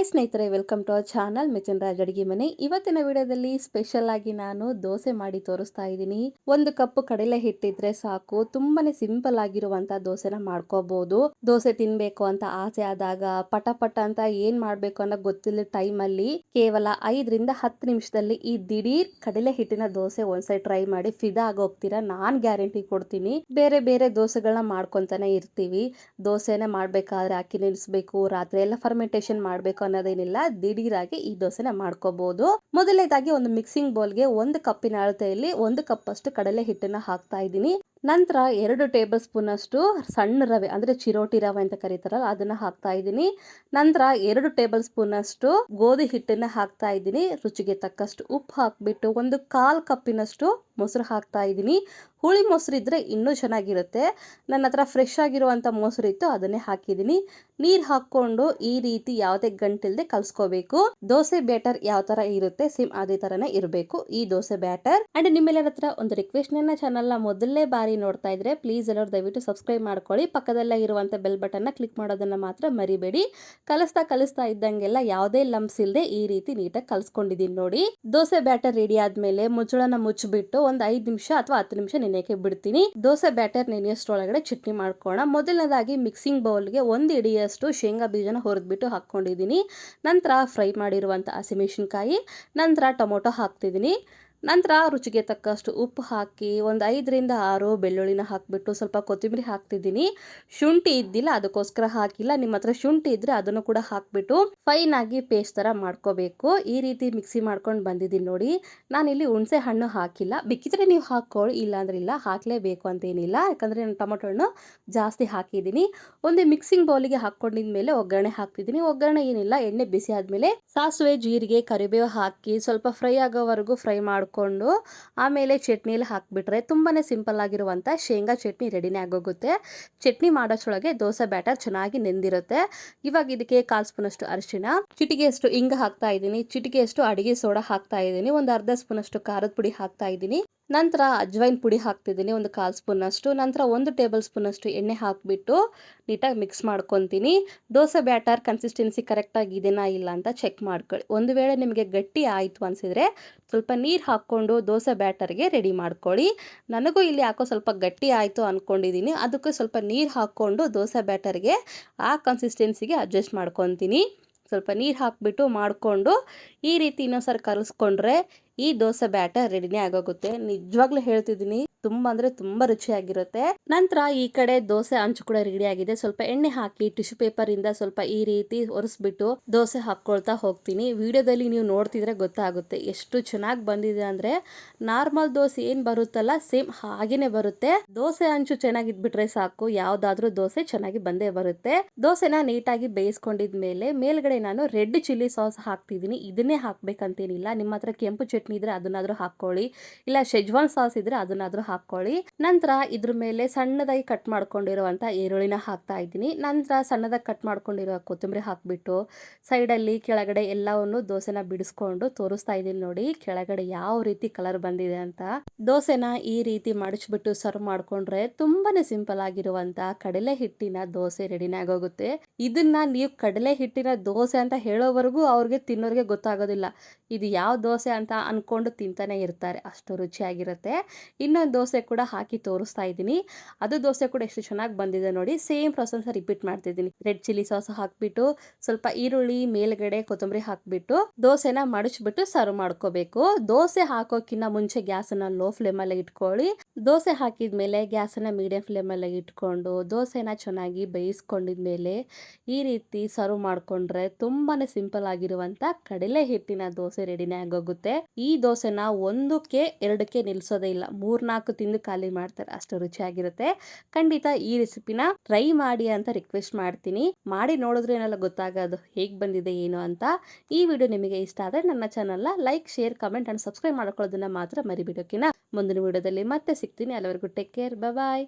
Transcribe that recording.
Hi ಸ್ನೇಹಿತರೆ, welcome to our channel ಮಿಚನ್ ರಾಜ್ ಅಡಿಗೆ ಮನೆ. ಇವತ್ತಿನ ವಿಡಿಯೋದಲ್ಲಿ ಸ್ಪೆಷಲ್ ಆಗಿ ನಾನು ದೋಸೆ ಮಾಡಿ ತೋರಿಸ್ತಾ ಇದ್ದೀನಿ. ಒಂದು ಕಪ್ ಕಡಲೆ ಹಿಟ್ಟಿದ್ರೆ ಸಾಕು. ತುಂಬಾನೇ ಸಿಂಪಲ್ ಆಗಿರುವಂತ ದೋಸೆನ ಮಾಡ್ಕೋಬಹುದು ದೋಸೆ ತಿನ್ಬೇಕು ಅಂತ ಆಸೆ ಆದಾಗ ಪಟ ಪಟ ಅಂತ ಏನ್ ಮಾಡ್ಬೇಕು ಅನ್ನೋ ಗೊತ್ತಿಲ್ಲ ಟೈಮ್ ಅಲ್ಲಿ ಕೇವಲ ಐದರಿಂದ ಹತ್ತು ನಿಮಿಷದಲ್ಲಿ ಈ ದಿಢೀರ್ ಕಡಲೆ ಹಿಟ್ಟಿನ ದೋಸೆ ಒಂದ್ಸರಿ ಟ್ರೈ ಮಾಡಿ ಫಿದಾ ಆಗೋಗ್ತೀರಾ ನಾನ್ ಗ್ಯಾರಂಟಿ ಕೊಡ್ತೀನಿ. ಬೇರೆ ಬೇರೆ ದೋಸೆಗಳನ್ನ ಮಾಡ್ಕೊಂತಾನೆ ಇರ್ತೀವಿ. ದೋಸೆನೆ ಮಾಡ್ಬೇಕಾದ್ರೆ ಅಕ್ಕಿ ನೆನೆಸ್ಬೇಕು ರಾತ್ರಿ ಎಲ್ಲ ಫರ್ಮೆಂಟೇಶನ್ ಮಾಡ್ಬೇಕು ಅನ್ನೋದೇನಿಲ್ಲ, ದಿಢೀರಾಗಿ ಈ ದೋಸೆನ ಮಾಡ್ಕೋಬಹುದು ಮೊದಲನೇದಾಗಿ ಒಂದು ಮಿಕ್ಸಿಂಗ್ ಬೌಲ್ಗೆ ಒಂದು ಕಪ್ಪಿನ ಅಳತೆಯಲ್ಲಿ ಒಂದು ಕಪ್ ಅಷ್ಟು ಕಡಲೆ ಹಿಟ್ಟನ್ನ ಹಾಕ್ತಾ ಇದ್ದೀನಿ. ನಂತರ ಎರಡು ಟೇಬಲ್ ಸ್ಪೂನ್ ಅಷ್ಟು ಸಣ್ಣ ರವೆ, ಅಂದ್ರೆ ಚಿರೋಟಿ ರವೆ ಅಂತ ಕರೀತಾರಲ್ಲ, ಅದನ್ನ ಹಾಕ್ತಾ ಇದ್ದೀನಿ. ನಂತರ ಎರಡು ಟೇಬಲ್ ಸ್ಪೂನ್ ಅಷ್ಟು ಗೋಧಿ ಹಿಟ್ಟನ್ನ ಹಾಕ್ತಾ ಇದ್ದೀನಿ. ರುಚಿಗೆ ತಕ್ಕಷ್ಟು ಉಪ್ಪು ಹಾಕಿಬಿಟ್ಟು ಒಂದು ಕಾಲು ಕಪ್ಪಿನಷ್ಟು ಮೊಸರು ಹಾಕ್ತಾ ಇದ್ದೀನಿ. ಹುಳಿ ಮೊಸರು ಇದ್ದರೆ ಇನ್ನೂ ಚೆನ್ನಾಗಿರುತ್ತೆ. ನನ್ನ ಹತ್ರ ಫ್ರೆಶ್ ಆಗಿರುವಂಥ ಮೊಸರು ಇತ್ತು, ಅದನ್ನೇ ಹಾಕಿದ್ದೀನಿ. ನೀರು ಹಾಕ್ಕೊಂಡು ಈ ರೀತಿ ಯಾವುದೇ ಗಂಟಿಲ್ದೆ ಕಲಿಸ್ಕೋಬೇಕು. ದೋಸೆ ಬ್ಯಾಟರ್ ಯಾವ ಥರ ಇರುತ್ತೆ, ಸೇಮ್ ಅದೇ ಥರನೇ ಇರಬೇಕು ಈ ದೋಸೆ ಬ್ಯಾಟರ್. ಆ್ಯಂಡ್ ನಿಮ್ಮೆಲ್ಲರ ಹತ್ರ ಒಂದು ರಿಕ್ವೆಸ್ಟ್ ನನ್ನ ಚಾನಲ್ನ ಮೊದಲನೇ ಬಾರಿ ನೋಡ್ತಾ ಇದ್ರೆ ಪ್ಲೀಸ್ ಎಲ್ಲರೂ ದಯವಿಟ್ಟು ಸಬ್ಸ್ಕ್ರೈಬ್ ಮಾಡ್ಕೊಳ್ಳಿ. ಪಕ್ಕದಲ್ಲೇ ಇರುವಂಥ ಬೆಲ್ ಬಟನ್ನ ಕ್ಲಿಕ್ ಮಾಡೋದನ್ನ ಮಾತ್ರ ಮರಿಬೇಡಿ. ಕಲಿಸ್ತಾ ಕಲಿಸ್ತಾ ಇದ್ದಂಗೆಲ್ಲ ಯಾವುದೇ ಲಂಪ್ಸ್ ಇಲ್ಲದೆ ಈ ರೀತಿ ನೀಟಾಗಿ ಕಲಿಸ್ಕೊಂಡಿದ್ದೀನಿ ನೋಡಿ. ದೋಸೆ ಬ್ಯಾಟರ್ ರೆಡಿ ಆದಮೇಲೆ ಮುಚ್ಚಳನ ಮುಚ್ಚಿಬಿಟ್ಟು ಒಂದು ಐದು ನಿಮಿಷ ಅಥವಾ ಹತ್ತು ನಿಮಿಷ ನೆನೆಯಕ್ಕೆ ಬಿಡ್ತೀನಿ. ದೋಸೆ ಬ್ಯಾಟರ್ ನೆನೆಯಷ್ಟರೊಳಗಡೆ ಚಟ್ನಿ ಮಾಡ್ಕೋಣ ಮೊದಲನೇದಾಗಿ ಮಿಕ್ಸಿಂಗ್ ಬೌಲ್ಗೆ ಒಂದು ಇಡಿಯಷ್ಟು ಶೇಂಗಾ ಬೀಜನ ಹೊರದ್ಬಿಟ್ಟು ಹಾಕ್ಕೊಂಡಿದ್ದೀನಿ ನಂತರ ಫ್ರೈ ಮಾಡಿರುವಂಥ ಹಸಿಮೆಣಸಿನ್ಕಾಯಿ ನಂತರ ಟೊಮೊಟೊ ಹಾಕ್ತಿದ್ದೀನಿ ನಂತರ ರುಚಿಗೆ ತಕ್ಕಷ್ಟು ಉಪ್ಪು ಹಾಕಿ ಒಂದು ಐದರಿಂದ ಆರು ಬೆಳ್ಳುಳ್ಳಿನ ಹಾಕಿಬಿಟ್ಟು ಸ್ವಲ್ಪ ಕೊತ್ತಂಬರಿ ಹಾಕ್ತಿದ್ದೀನಿ. ಶುಂಠಿ ಇದ್ದಿಲ್ಲ, ಅದಕ್ಕೋಸ್ಕರ ಹಾಕಿಲ್ಲ. ನಿಮ್ಮ ಹತ್ರ ಶುಂಠಿ ಇದ್ದರೆ ಅದನ್ನು ಕೂಡ ಹಾಕಿಬಿಟ್ಟು ಫೈನ್ ಆಗಿ ಪೇಸ್ಟ್ ಥರ ಮಾಡ್ಕೋಬೇಕು. ಈ ರೀತಿ ಮಿಕ್ಸಿ ಮಾಡ್ಕೊಂಡು ಬಂದಿದ್ದೀನಿ ನೋಡಿ. ನಾನಿಲ್ಲಿ ಹುಣಸೆ ಹಣ್ಣು ಹಾಕಿಲ್ಲ. ಬೇಕಿದ್ರೆ ನೀವು ಹಾಕ್ಕೊಳ್ಳಿ ಇಲ್ಲ ಅಂದ್ರೆ ಇಲ್ಲ. ಹಾಕಲೇಬೇಕು ಅಂತೇನಿಲ್ಲ. ಯಾಕಂದರೆ ನಾನು ಟೊಮೊಟೊ ಹಣ್ಣು ಜಾಸ್ತಿ ಹಾಕಿದ್ದೀನಿ. ಒಂದು ಮಿಕ್ಸಿಂಗ್ ಬೌಲಿಗೆ ಹಾಕ್ಕೊಂಡಿದ ಮೇಲೆ ಒಗ್ಗರಣೆ ಹಾಕ್ತಿದ್ದೀನಿ. ಒಗ್ಗರಣೆ ಏನಿಲ್ಲ, ಎಣ್ಣೆ ಬಿಸಿ ಆದಮೇಲೆ ಸಾಸಿವೆ, ಜೀರಿಗೆ, ಕರಿಬೇವು ಹಾಕಿ ಸ್ವಲ್ಪ ಫ್ರೈ ಆಗೋವರೆಗೂ ಫ್ರೈ ಮಾಡಿ ಮಾಡ್ಕೊಂಡು ಆಮೇಲೆ ಚಟ್ನಿಲಿ ಹಾಕಿಬಿಟ್ರೆ ತುಂಬಾ ಸಿಂಪಲ್ ಆಗಿರುವಂಥ ಶೇಂಗಾ ಚಟ್ನಿ ರೆಡಿನೇ ಆಗೋಗುತ್ತೆ. ಚಟ್ನಿ ಮಾಡೋಷ್ಟೊಳಗೆ ದೋಸೆ, ಬ್ಯಾಟರ್ ಚೆನ್ನಾಗಿ ನೆಂದಿರುತ್ತೆ. ಇವಾಗ ಇದಕ್ಕೆ ಕಾಲು ಸ್ಪೂನಷ್ಟು ಅರಿಶಿಣ ಚಿಟಿಗೆಯಷ್ಟು ಹಿಂಗ ಹಾಕ್ತಾ ಇದ್ದೀನಿ. ಚಿಟಿಗೆಯಷ್ಟು ಅಡಿಗೆ ಸೋಡಾ ಹಾಕ್ತಾ ಇದ್ದೀನಿ. ಒಂದು ಅರ್ಧ ಸ್ಪೂನಷ್ಟು ಖಾರದ ಪುಡಿ ಹಾಕ್ತಾ ಇದ್ದೀನಿ. ನಂತರ ಅಜ್ವೈನ್ ಪುಡಿ ಹಾಕ್ತಿದ್ದೀನಿ, ಒಂದು ಕಾಲು ಸ್ಪೂನಷ್ಟು. ನಂತರ ಒಂದು ಟೇಬಲ್ ಸ್ಪೂನಷ್ಟು ಎಣ್ಣೆ ಹಾಕಿಬಿಟ್ಟು ನೀಟಾಗಿ ಮಿಕ್ಸ್ ಮಾಡ್ಕೊತೀನಿ. ದೋಸೆ ಬ್ಯಾಟರ್ ಕನ್ಸಿಸ್ಟೆನ್ಸಿ ಕರೆಕ್ಟಾಗಿ ಇದೇನಾ ಇಲ್ಲ ಅಂತ ಚೆಕ್ ಮಾಡ್ಕೊಳ್ಳಿ. ಒಂದು ವೇಳೆ ನಿಮಗೆ ಗಟ್ಟಿ ಆಯಿತು ಅನಿಸಿದರೆ ಸ್ವಲ್ಪ ನೀರು ಹಾಕ್ಕೊಂಡು ದೋಸೆ ಬ್ಯಾಟರ್ಗೆ ರೆಡಿ ಮಾಡ್ಕೊಳ್ಳಿ. ನನಗೂ ಇಲ್ಲಿ ಯಾಕೋ ಸ್ವಲ್ಪ ಗಟ್ಟಿ ಆಯಿತು ಅಂದ್ಕೊಂಡಿದ್ದೀನಿ ಅದಕ್ಕೆ ಸ್ವಲ್ಪ ನೀರು ಹಾಕ್ಕೊಂಡು ದೋಸೆ ಬ್ಯಾಟರ್ಗೆ ಆ ಕನ್ಸಿಸ್ಟೆನ್ಸಿಗೆ ಅಡ್ಜಸ್ಟ್ ಮಾಡ್ಕೊತೀನಿ. ಸ್ವಲ್ಪ ನೀರು ಹಾಕಿಬಿಟ್ಟು ಮಾಡಿಕೊಂಡು ಈ ರೀತಿ ಇನ್ನೊಂದ್ಸರಿ ಕಲಿಸ್ಕೊಂಡ್ರೆ ಈ ದೋಸೆ ಬ್ಯಾಟರ್ ರೆಡಿನೇ ಆಗೋಗುತ್ತೆ. ನಿಜವಾಗ್ಲೂ ಹೇಳ್ತಿದ್ದೀನಿ. ತುಂಬಾ ಅಂದ್ರೆ ತುಂಬಾ ರುಚಿಯಾಗಿರುತ್ತೆ. ನಂತರ ಈ ಕಡೆ ದೋಸೆ ಅಂಚು ಕೂಡ ರೆಡಿ ಆಗಿದೆ. ಸ್ವಲ್ಪ ಎಣ್ಣೆ ಹಾಕಿ ಟಿಶ್ಯೂ ಪೇಪರ್ ಇಂದ ಸ್ವಲ್ಪ ಈ ರೀತಿ ಒರೆಸ್ಬಿಟ್ಟು ದೋಸೆ ಹಾಕೊಳ್ತಾ ಹೋಗ್ತೀನಿ. ವಿಡಿಯೋದಲ್ಲಿ ನೀವು ನೋಡ್ತಿದ್ರೆ ಗೊತ್ತಾಗುತ್ತೆ ಎಷ್ಟು ಚೆನ್ನಾಗಿ ಬಂದಿದೆ ಅಂದ್ರೆ ನಾರ್ಮಲ್ ದೋಸೆ ಏನ್ ಬರುತ್ತಲ್ಲ ಸೇಮ್ ಹಾಗೇನೆ ಬರುತ್ತೆ. ದೋಸೆ ಅಂಚು ಚೆನ್ನಾಗಿದ್ಬಿಟ್ರೆ ಸಾಕು. ಯಾವ್ದಾದ್ರೂ ದೋಸೆ ಚೆನ್ನಾಗಿ ಬಂದೇ ಬರುತ್ತೆ. ದೋಸೆನ ನೀಟಾಗಿ ಬೇಯಿಸ್ಕೊಂಡಿದ್ಮೇಲೆ ಮೇಲ್ಗಡೆ ನಾನು ರೆಡ್ ಚಿಲ್ಲಿ ಸಾಸ್ ಹಾಕ್ತಿದ್ದೀನಿ ಇದನ್ನೇ ಹಾಕ್ಬೇಕಂತೇನಿಲ್ಲ. ನಿಮ್ಮ ಹತ್ರ ಕೆಂಪು ಚಟ್ನಿ ಇದ್ರೆ ಅದನ್ನಾದ್ರೂ ಹಾಕೊಳ್ಳಿ ಇಲ್ಲ ಶೆಜ್ವಾನ್ ಸಾಸ್ ಇದ್ರೆ ಅದನ್ನಾದ್ರೂ ಹಾಕೊಳ್ಳಿ. ನಂತರ ಇದ್ರ ಮೇಲೆ ಸಣ್ಣದಾಗಿ ಕಟ್ ಮಾಡ್ಕೊಂಡಿರುವಂತ ಈರುಳ್ಳಿನ ಹಾಕ್ತಾ ಇದ್ದೀನಿ. ನಂತರ ಸಣ್ಣದಾಗಿ ಕಟ್ ಮಾಡ್ಕೊಂಡಿರೋ ಕೊತ್ತಂಬರಿ ಹಾಕ್ಬಿಟ್ಟು ಸೈಡಲ್ಲಿ ಕೆಳಗಡೆ ಎಲ್ಲವನ್ನು ದೋಸೆನ ಬಿಡಿಸ್ಕೊಂಡು ತೋರಿಸ್ತಾ ಇದ್ದೀನಿ ನೋಡಿ ಕೆಳಗಡೆ ಯಾವ ರೀತಿ ಕಲರ್ ಬಂದಿದೆ ಅಂತ. ದೋಸೆನ ಈ ರೀತಿ ಮಡಚ್ಬಿಟ್ಟು ಸರ್ವ್ ಮಾಡ್ಕೊಂಡ್ರೆ ತುಂಬಾನೇ ಸಿಂಪಲ್ ಆಗಿರುವಂತ ಕಡಲೆ ಹಿಟ್ಟಿನ ದೋಸೆ ರೆಡಿನೇ ಆಗೋಗುತ್ತೆ. ಇದನ್ನ ನೀವು ಕಡಲೆ ಹಿಟ್ಟಿನ ದೋಸೆ ಅಂತ ಹೇಳೋವರೆಗೂ ಅವ್ರಿಗೆ ತಿನ್ನೋರಿಗೆ ಗೊತ್ತಾಗೋದಿಲ್ಲ. ಇದು ಯಾವ ದೋಸೆ ಅಂತ ಅನ್ಕೊಂಡು ತಿಂತಾನೆ ಇರ್ತಾರೆ. ಅಷ್ಟು ರುಚಿಯಾಗಿರುತ್ತೆ. ಇನ್ನೊಂದು ದೋಸೆ ಕೂಡ ಹಾಕಿ ತೋರಿಸ್ತಾ ಇದ್ದೀನಿ. ಅದು ದೋಸೆ ಕೂಡ ಎಷ್ಟು ಚೆನ್ನಾಗಿ ಬಂದಿದೆ ನೋಡಿ. ಸೇಮ್ ಪ್ರೊಸೆಸ್ ರಿಪೀಟ್ ಮಾಡ್ತಿದ್ದೀನಿ ರೆಡ್ ಚಿಲ್ಲಿ ಸಾಸ್ ಹಾಕ್ಬಿಟ್ಟು, ಸ್ವಲ್ಪ ಈರುಳ್ಳಿ, ಮೇಲ್ಗಡೆ ಕೊತ್ತಂಬರಿ ಹಾಕ್ಬಿಟ್ಟು, ದೋಸೆನ ಮಡಚ್ಬಿಟ್ಟು ಸರ್ವ್ ಮಾಡ್ಕೋಬೇಕು. ದೋಸೆ ಹಾಕೋಕ್ಕಿಂತ ಮುಂಚೆ ಗ್ಯಾಸನ್ನ ಲೋ ಫ್ಲೇಮಲ್ಲಿ ಇಟ್ಕೊಳ್ಳಿ. ದೋಸೆ ಹಾಕಿದ್ಮೇಲೆ ಗ್ಯಾಸನ್ನ ಮೀಡಿಯಂ ಫ್ಲೇಮಲ್ಲಿ ಇಟ್ಕೊಂಡು, ದೋಸೆನ ಚೆನ್ನಾಗಿ ಬೇಯಿಸ್ಕೊಂಡಿದ್ಮೇಲೆ ಈ ರೀತಿ ಸರ್ವ್ ಮಾಡ್ಕೊಂಡ್ರೆ ತುಂಬಾನೇ ಸಿಂಪಲ್ ಆಗಿರುವಂತ ಕಡಲೆ ಹಿಟ್ಟಿನ ದೋಸೆ ರೆಡಿನೇ ಆಗೋಗುತ್ತೆ. ಈ ದೋಸೆನ ಒಂದಕ್ಕೆ, ಎರಡಕ್ಕೆ ನಿಲ್ಸೋದೇ ಇಲ್ಲ. ಮೂರ್ನಾಲ್ಕು ತಿಂದು ಖಾಲಿ ಮಾಡ್ತಾರೆ, ಅಷ್ಟು ರುಚಿಯಾಗಿರುತ್ತೆ. ಖಂಡಿತ ಈ ರೆಸಿಪಿನ ಟ್ರೈ ಮಾಡಿ ಅಂತ ರಿಕ್ವೆಸ್ಟ್ ಮಾಡ್ತೀನಿ. ಮಾಡಿ ನೋಡಿದ್ರೆ ಏನೆಲ್ಲ ಗೊತ್ತಾಗೋದು, ಹೇಗೆ ಬಂದಿದೆ, ಏನು ಅಂತ. ಈ ವಿಡಿಯೋ ನಿಮಗೆ ಇಷ್ಟ ಆದರೆ ನನ್ನ ಚಾನಲ್ನ like, share, comment and subscribe ಮಾಡ್ಕೊಳ್ಳೋದನ್ನ ಮಾತ್ರ ಮರಿಬಿಡೋಕಿನ ಮುಂದಿನ ವಿಡಿಯೋದಲ್ಲಿ ಮತ್ತೆ ಸಿಗ್ತೀನಿ. ಅಲ್ಲಿವರೆಗೂ ಟೇಕ್ ಕೇರ್ ಬಾಯ್